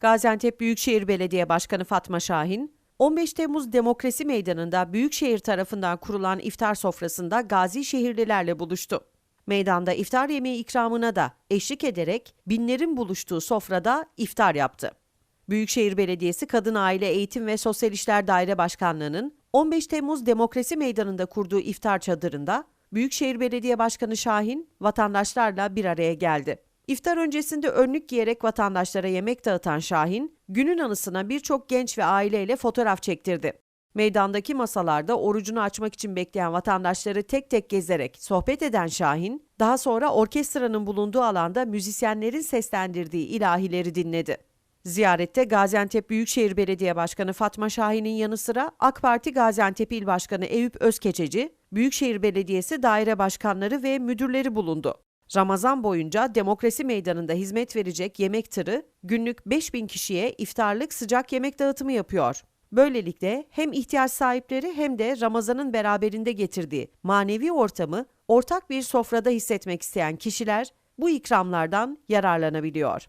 Gaziantep Büyükşehir Belediye Başkanı Fatma Şahin, 15 Temmuz Demokrasi Meydanı'nda Büyükşehir tarafından kurulan iftar sofrasında gazi şehirlilerle buluştu. Meydanda iftar yemeği ikramına da eşlik ederek binlerin buluştuğu sofrada iftar yaptı. Büyükşehir Belediyesi Kadın Aile Eğitim ve Sosyal İşler Daire Başkanlığı'nın 15 Temmuz Demokrasi Meydanı'nda kurduğu iftar çadırında Büyükşehir Belediye Başkanı Şahin vatandaşlarla bir araya geldi. İftar öncesinde önlük giyerek vatandaşlara yemek dağıtan Şahin, günün anısına birçok genç ve aileyle fotoğraf çektirdi. Meydandaki masalarda orucunu açmak için bekleyen vatandaşları tek tek gezerek sohbet eden Şahin, daha sonra orkestranın bulunduğu alanda müzisyenlerin seslendirdiği ilahileri dinledi. Ziyarette Gaziantep Büyükşehir Belediye Başkanı Fatma Şahin'in yanı sıra AK Parti Gaziantep İl Başkanı Eyüp Özkeçeci, Büyükşehir Belediyesi daire başkanları ve müdürleri bulundu. Ramazan boyunca Demokrasi Meydanı'nda hizmet verecek yemek tırı günlük 5000 kişiye iftarlık sıcak yemek dağıtımı yapıyor. Böylelikle hem ihtiyaç sahipleri hem de Ramazan'ın beraberinde getirdiği manevi ortamı ortak bir sofrada hissetmek isteyen kişiler bu ikramlardan yararlanabiliyor.